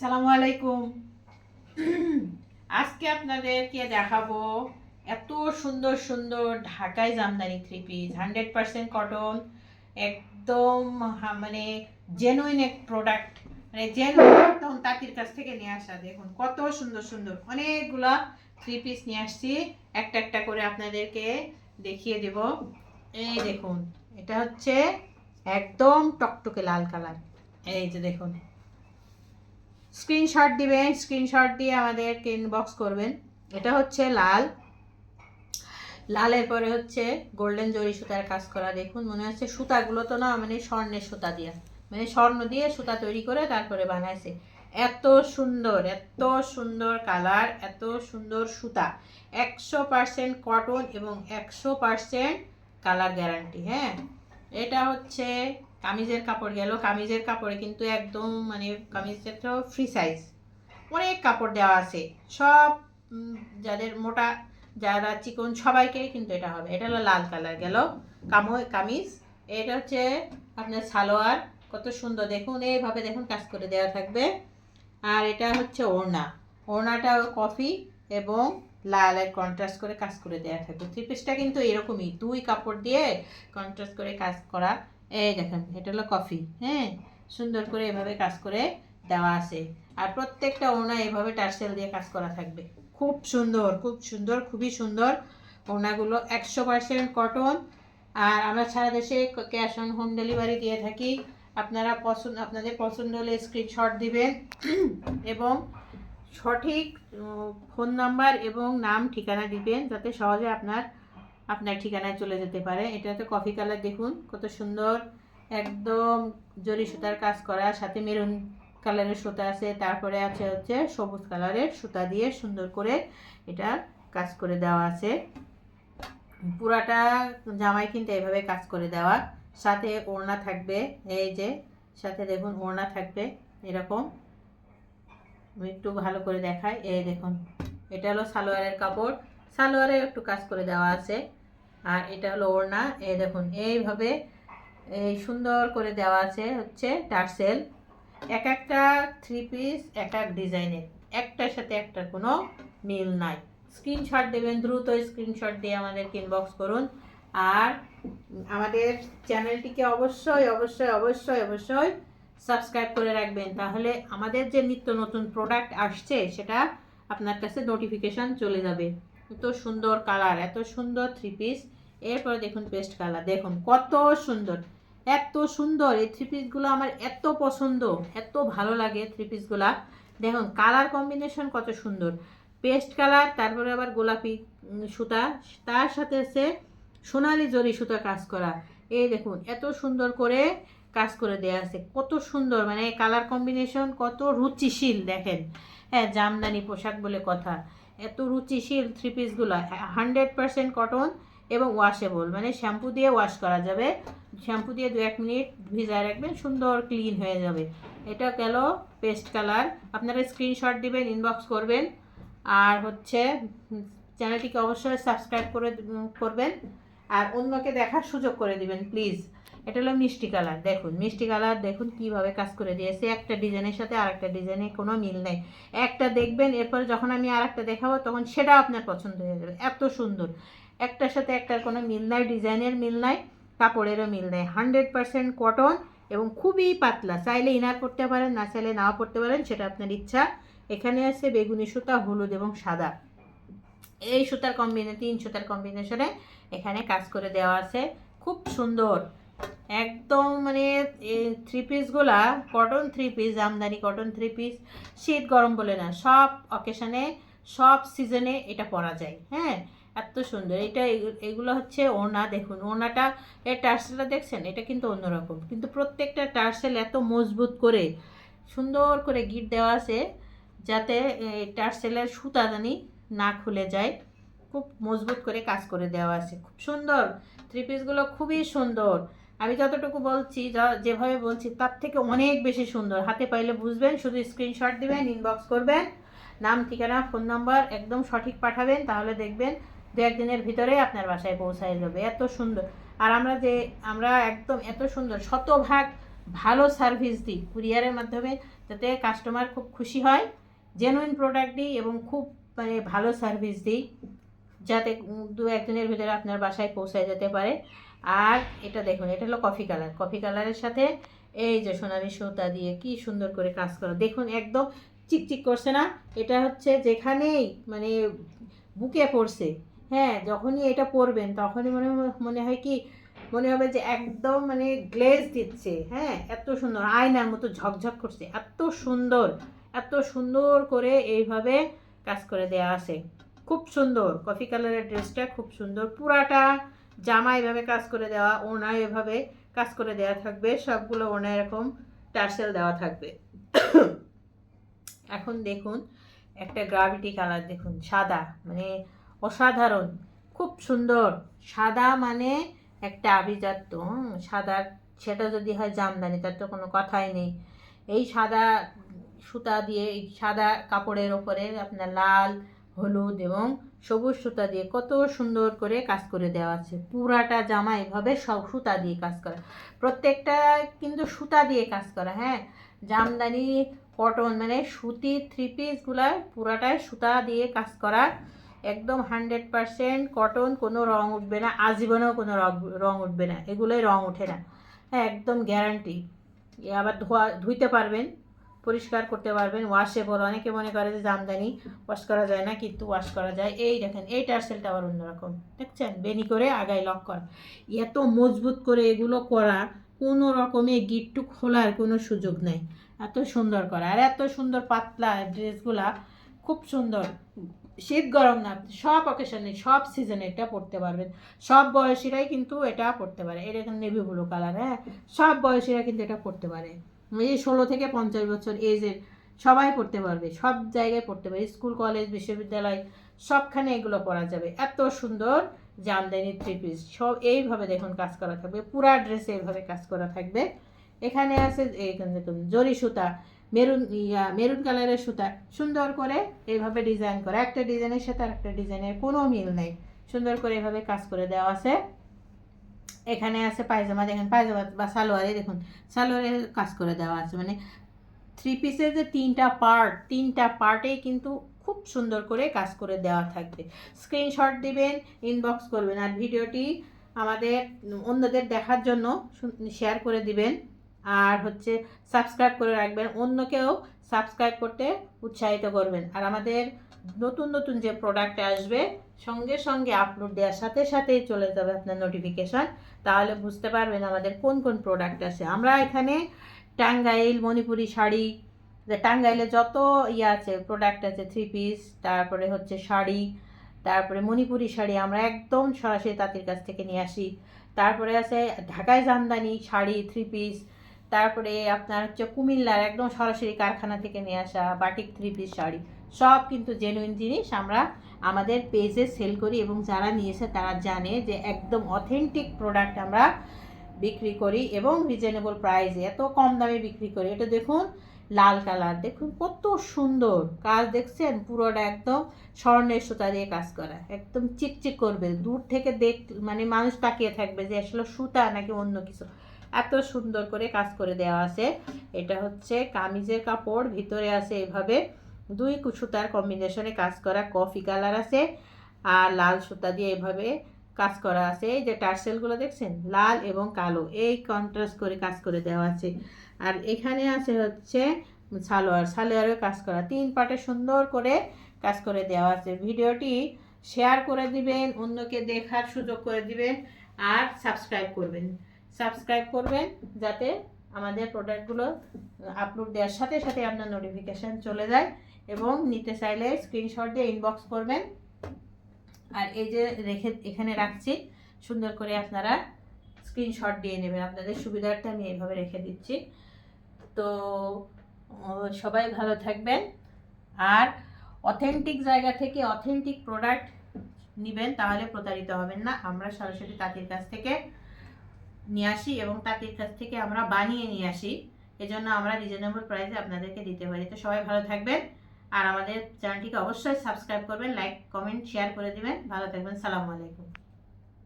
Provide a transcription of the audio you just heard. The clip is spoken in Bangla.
সালামু আলাইকুম। আজকে আপনাদেরকে দেখাবো এত সুন্দর সুন্দর ঢাকাই jamdani three piece hundred percent cotton একদম মানে জেনুইন এক প্রোডাক্ট মানে জেনুইন একদম তাঁতির কাছ থেকে নিয়ে আসা। দেখুন, কত সুন্দর সুন্দর অনেকগুলা থ্রি পিস নিয়ে আসছি। একটা একটা করে আপনাদেরকে দেখিয়ে দেব। এই দেখুন, এটা হচ্ছে একদম টকটকে লাল কালার এই যে দেখুন স্ক্রিনশট দিবেন, স্ক্রিনশট দিয়ে আমাদেরকে ইনবক্স করবেন। এটা হচ্ছে লাল। লালের পরে হচ্ছে গোল্ডেন জরি সুতার কাজ করা। দেখুন, মনে হচ্ছে সুতাগুলো তো না মানে স্বর্ণের সুতা দিয়া। মানে স্বর্ণ দিয়ে সুতা তৈরি করে তারপরে বানাইছে। এত সুন্দর এত সুন্দর কালার, এত সুন্দর সুতা। একশো পার্সেন্ট কটন এবং একশো পার্সেন্ট কালার গ্যারান্টি হ্যাঁ? এটা হচ্ছে কামিজের কাপড়, গেল কামিজের কাপড়ে কিন্তু একদম মানে কামিজটা ফ্রি সাইজ অনেক কাপড় দেওয়া আছে। সব যাদের মোটা, যারা চিকন, সবাইকে কিন্তু এটা হবে। এটা হলো লাল কালার, গেল কামো, কামিজ। এটা হচ্ছে আপনার সালোয়ার। কত সুন্দর। দেখুন, এইভাবে দেখুন, কাজ করে দেওয়া থাকবে। আর এটা হচ্ছে ওড়না। ওড়নাটা কফি এবং লালের কন্ট্রাস্ট করে কাজ করে দেওয়া থাকবে থ্রি পিসটা কিন্তু এরকমই, দুই কাপড় দিয়ে কন্ট্রাস্ট করে কাজ করা। এই দেখেন, এটা হলো কফি হ্যাঁ? সুন্দর করে এভাবে কাজ করে দেওয়া আছে। আর প্রত্যেকটা ওনা এভাবে টার্সেল দিয়ে কাজ করা থাকবে। খুব সুন্দর খুব সুন্দর, খুবই সুন্দর ওনাগুলো একশো পার্সেন্ট কটন আর আমরা সারা দেশে ক্যাশ অন হোম ডেলিভারি দিয়ে থাকি। আপনারা পছন্দ, আপনাদের পছন্দ হলে স্ক্রিনশট দিবেন। এবং সঠিক ফোন নাম্বার এবং নাম, ঠিকানা দিবেন যাতে সহজে আপনার আপনার ঠিকানায় চলে যেতে পারে। এটাতে কফি কালার দেখুন, কত সুন্দর। একদম জরি সুতার কাজ করা, সাথে মেরুন কালারের সুতা আছে, তারপরে আছে হচ্ছে সবুজ কালারের সুতা দিয়ে সুন্দর করে এটা কাজ করে দেওয়া আছে। পুরাটা জামাই কিন্তু এভাবে কাজ করে দেওয়া। সাথে ওড়না থাকবে, এই যে, সাথে দেখুন ওড়না থাকবে, এরকম। আমি একটু ভালো করে দেখাই। এই দেখুন, এটা হলো সালোয়ারের কাপড়। সালোয়ারে একটু কাজ করে দেওয়া আছে। আর এটা হলো ওড়না। এই দেখুন, এইভাবে এই সুন্দর করে দেওয়া আছে হচ্ছে টার্সেল। এক একটা থ্রি পিস এক এক ডিজাইনের। একটার সাথে একটার কোনো মিল নাই। স্ক্রিনশট দেবেন, দ্রুত স্ক্রিনশট দিয়ে আমাদেরকে ইনবক্স করুন। আর আমাদের চ্যানেলটিকে অবশ্যই অবশ্যই অবশ্যই অবশ্যই সাবস্ক্রাইব করে রাখবেন। তাহলে আমাদের যে নিত্য নতুন প্রোডাক্ট আসছে, সেটা আপনার কাছে নোটিফিকেশান চলে যাবে। এত সুন্দর কালার এত সুন্দর থ্রি পিস এরপরে দেখুন পেস্ট কালার দেখুন কত সুন্দর, এত সুন্দর। এই থ্রি পিসগুলো আমার এত পছন্দ, এত ভালো লাগে থ্রি পিসগুলা দেখুন কালার কম্বিনেশন কত সুন্দর। পেস্ট কালার তারপরে আবার গোলাপি সুতা, তার সাথে আছে সোনালি জরি সুতা কাজ করা। এই দেখুন, এত সুন্দর করে কাজ করে দেওয়া আছে। কত সুন্দর মানে কালার কম্বিনেশন কত রুচিশীল, দেখেন। হ্যাঁ জামদানি পোশাক বলে কথা। এত রুচিশীল থ্রি পিসগুলো হান্ড্রেড পারসেন্ট কটন এবং ওয়াশেবল মানে শ্যাম্পু দিয়ে ওয়াশ করা যাবে। শ্যাম্পু দিয়ে দু এক মিনিট ভিজায় রাখবেন, সুন্দর ক্লিন হয়ে যাবে। এটা গেল পেস্ট কালার আপনারা স্ক্রিনশট দিবেন ইনবক্স করবেন। আর হচ্ছে চ্যানেলটিকে অবশ্যই সাবস্ক্রাইব করে করবেন। আর অন্যকে দেখার সুযোগ করে দিবেন প্লিজ এটা হলো মিষ্টি কালার। দেখুন, মিষ্টি কালার দেখুন কীভাবে কাজ করে দিয়েছে। একটা ডিজাইনের সাথে আর একটা ডিজাইনের কোনো মিল নেই। একটা দেখবেন, এরপর যখন আমি আরেকটা দেখাবো, তখন সেটা আপনার পছন্দ হয়ে যাবে। এত সুন্দর। একটার সাথে একটার কোনো মিল নাই, ডিজাইনের মিল নাই, কাপড়েরও মিল নেই। হান্ড্রেড পারসেন্ট কটন এবং খুবই পাতলা। চাইলে ইনার পরতে পারেন, না চাইলে নাও পরতে পারেন, সেটা আপনার ইচ্ছা। এখানে আছে বেগুনি সুতা, হলুদ এবং সাদা। এই সুতার কম্বিনে তিন সুতার কম্বিনেশনে এখানে কাজ করে দেওয়া আছে। খুব সুন্দর। একদম মানে three পিসগুলা cotton three piece jamdani cotton three piece শীত গরম বলে না, সব অকেশনে সব সিজনে এটা পরা যায় হ্যাঁ? এত সুন্দর, এটা এগু- এগুলো হচ্ছে ওনা, দেখুন, ওনাটা এর টার্সেলটা দেখছেন? এটা কিন্তু অন্যরকম, কিন্তু প্রত্যেকটা টার্সেল এত মজবুত করে, সুন্দর করে গিট দেওয়া আছে, যাতে এই টার্সেলের সুতাদানি না খুলে যায়, খুব মজবুত করে কাজ করে দেওয়া আছে, খুব সুন্দর থ্রি পিসগুলো খুবই সুন্দর। আমি যতটুকু বলছি, যা- যেভাবে বলছি, তার থেকে অনেক বেশি সুন্দর। হাতে পাইলে বুঝবেন, শুধু স্ক্রিনশট দিবেন ইনবক্স করবেন, নাম, ঠিকানা ফোন নাম্বার একদম সঠিক পাঠাবেন, তাহলে দেখবেন দু একদিনের ভিতরে আপনার বাসায় পৌঁছায় যাবে। এত সুন্দর। আর আমরা যে, আমরা একদম এত সুন্দর, শতভাগ ভালো সার্ভিস দিই কুরিয়ারের মাধ্যমে, যাতে কাস্টমার খুব খুশি হয় জেনুইন প্রোডাক্ট দিই এবং খুব মানে ভালো সার্ভিস দিই, যাতে দু একদিনের ভিতরে আপনার বাসায় পৌঁছায় যেতে পারে। আর এটা দেখুন, এটা হলো কফি কালার কফি কালারের সাথে এই যে সোনালি সুতা দিয়ে কি সুন্দর করে কাজ করা। দেখুন, একদম চিকচিক করছে না? এটা হচ্ছে যেখানেই মানে বুকে পড়ছে হ্যাঁ যখনই এটা পরবেন তখনই মনে মনে হয় কি, মনে হবে যে একদম মানে গ্লেজ দিচ্ছে হ্যাঁ এত সুন্দর আয়নার মতো ঝকঝক করছে, এত সুন্দর এত সুন্দর করে এইভাবে কাজ করে দেওয়া আছে। খুব সুন্দর কফি কালারের ড্রেসটা খুব সুন্দর, পুরাটা জামা এভাবে কাজ করে দেওয়া ওনা এভাবে কাজ করে দেওয়া থাকবে, সবগুলো ওনা এরকম টার্সেল দেওয়া থাকবে। এখন দেখুন, একটা গ্রাভিটি কালার দেখুন, সাদা মানে অসাধারণ, খুব সুন্দর। সাদা মানে একটা আভিজাত্য, হুম, সাদা সেটা যদি হয় জামদানি, তার তো কোনো কথাই নেই। এই সাদা সুতা দিয়ে, এই সাদা কাপড়ের ওপরে আপনার লাল, হলুদ এবং সবুজ সুতা দিয়ে কত সুন্দর করে কাজ করে দেওয়া আছে। পুরাটা জামা এভাবে সব সুতা দিয়ে কাজ করা। প্রত্যেকটা কিন্তু সুতা দিয়ে কাজ করা হ্যাঁ? জামদানি, কটন মানে সুতি থ্রি পিসগুলা পুরাটাই সুতা দিয়ে কাজ করা। একদম হান্ড্রেড পারসেন্ট কটন, কোনো রং উঠবে না, আজীবনেও কোনো রং উঠবে না, এগুলোই রং ওঠে না। হ্যাঁ একদম গ্যারান্টি আবার ধোয়া ধুইতে পারবেন। পরিষ্কার করতে পারবেন ওয়াশে ওয়াশেবল অনেকে মনে করে যে জামদানি ওয়াশ করা যায় না, কিন্তু ওয়াশ করা যায়। এই দেখেন, এই টার্সেলটা আবার অন্যরকম। দেখছেন? বেনি করে আগায় লক করা। এত মজবুত করে এগুলো করা, কোনো রকমে গিট্টু খোলার কোনো সুযোগ নেই। এত সুন্দর করা। আর এত সুন্দর পাতলা ড্রেসগুলা, খুব সুন্দর। শীত গরম না, সব অকেশনে সব সিজনে এটা পড়তে পারবেন। সব বয়সীরাই কিন্তু এটা পড়তে পারে। এটা নেভি ব্লু কালার হ্যাঁ? সব বয়সীরা কিন্তু এটা পড়তে পারে। এই ষোলো থেকে পঞ্চাশ বছর এজের সবাই পড়তে পারবে, সব জায়গায় পড়তে পারবে স্কুল কলেজ বিশ্ববিদ্যালয়, সবখানে এগুলো পড়া যাবে। এত সুন্দর জামদানি থ্রি পিস সব এইভাবে দেখুন কাজ করা থাকবে, পুরা ড্রেসে এইভাবে কাজ করা থাকবে। এখানে আছে জরি সুতা, মেরুন, ইয়া, মেরুন কালারের সুতা, সুন্দর করে এইভাবে ডিজাইন করা। একটা ডিজাইনের সাথে আর একটা ডিজাইনের কোনো মিল নেই। সুন্দর করে এভাবে কাজ করে দেওয়া আছে। এখানে আছে পায়জামা, দেখেন পায়জামা বা সালোয়ারে দেখুন। সালোয়ারে কাজ করে দেওয়া আছে মানে থ্রি পিসের যে তিনটা পার্ট তিনটা পার্টেই কিন্তু খুব সুন্দর করে কাজ করে দেওয়া থাকবে। স্ক্রিনশট দিবেন ইনবক্স করবেন আর ভিডিওটি আমাদের, অন্যদের দেখার জন্য শেয়ার করে দিবেন। আর হচ্ছে সাবস্ক্রাইব করে রাখবেন, অন্যকেও সাবস্ক্রাইব করতে উৎসাহিত করবেন। আর আমাদের নতুন নতুন যে প্রোডাক্ট আসবে, সঙ্গে সঙ্গে আপলোড দেওয়ার সাথে সাথেই চলে যাবে আপনার নোটিফিকেশান তাহলে বুঝতে পারবেন আমাদের কোন কোন প্রোডাক্ট আছে। আমরা এখানে টাঙ্গাইল, মণিপুরি শাড়ি, যে টাঙ্গাইলে যত ইয়ে আছে প্রোডাক্ট আছে থ্রি পিস তারপরে হচ্ছে শাড়ি, তারপরে মণিপুরি শাড়ি আমরা একদম সরাসরি তাঁতির কাছ থেকে নিয়ে আসি। তারপরে আছে ঢাকায় জামদানি শাড়ি থ্রি পিস তারপরে আপনার হচ্ছে কুমিল্লার একদম সরাসরি কারখানা থেকে নিয়ে আসা বাটিক থ্রি পিস শাড়ি। সব কিন্তু জেনুইন জিনিস আমরা আমাদের পেজে সেল করি এবং যারা নিয়েছে তারা জানে যে একদম অথেন্টিক প্রোডাক্ট আমরা বিক্রি করি এবং রিজনেবল প্রাইসে এত কম দামে বিক্রি করি। এটা দেখুন, লাল কালার, দেখুন কত সুন্দর। কাজ দেখছেন? পুরোটা একদম স্বর্ণের সুতা দিয়ে কাজ করা। একদম চিকচিক করবে। দূর থেকে দেখ মানে মানুষ তাকিয়ে থাকবে যে আসলে সুতা নাকি অন্য কিছু। এত সুন্দর করে কাজ করে দেওয়া আছে। এটা হচ্ছে কামিজের কাপড়, ভিতরে আছে এভাবে দুই সুতার কম্বিনেশনে কাজ করা কফি কালার আছে আর লাল সুতা দিয়ে এভাবে কাজ করা আছে। এই যে টার্সেলগুলো দেখছেন? লাল এবং কালো। এই কন্ট্রাস্ট করে কাজ করে দেওয়া আছে। আর এখানে আছে হচ্ছে সালোয়ার। সালোয়ারেও কাজ করা। তিন পাটে সুন্দর করে কাজ করে দেওয়া আছে। ভিডিওটি শেয়ার করে দিবেন, অন্যকে দেখার সুযোগ করে দিবেন, আর সাবস্ক্রাইব করবেন। সাবস্ক্রাইব করবেন যাতে আমাদের প্রোডাক্টগুলো আপলোড দেওয়ার সাথে সাথে আপনার নোটিফিকেশান চলে যায় এবং নিতে চাইলে স্ক্রিনশট দিয়ে ইনবক্স করবেন। আর এই যে রেখে, এখানে রাখছি, সুন্দর করে আপনারা স্ক্রিনশট দিয়ে নেবেন। আপনাদের সুবিধার্থে আমি এইভাবে রেখে দিচ্ছি। তো সবাই ভালো থাকবেন। আর অথেন্টিক জায়গা থেকে অথেন্টিক প্রোডাক্ট নেবেন, তাহলে প্রতারিত হবেন না। আমরা সরাসরি তাঁতির কাছ থেকে নিয়ে আসি এবং তাঁতির কাছ থেকে আমরা বানিয়ে নিয়ে আসি। এজন্য আমরা রিজনেবল প্রাইসে আপনাদেরকে দিতে পারি। তো সবাই ভালো থাকবেন। আর আমাদের চ্যানেলটিকে অবশ্যই সাবস্ক্রাইব করবেন, লাইক, কমেন্ট, শেয়ার করে দিবেন। ভালো থাকবেন। সালামু আলাইকুম।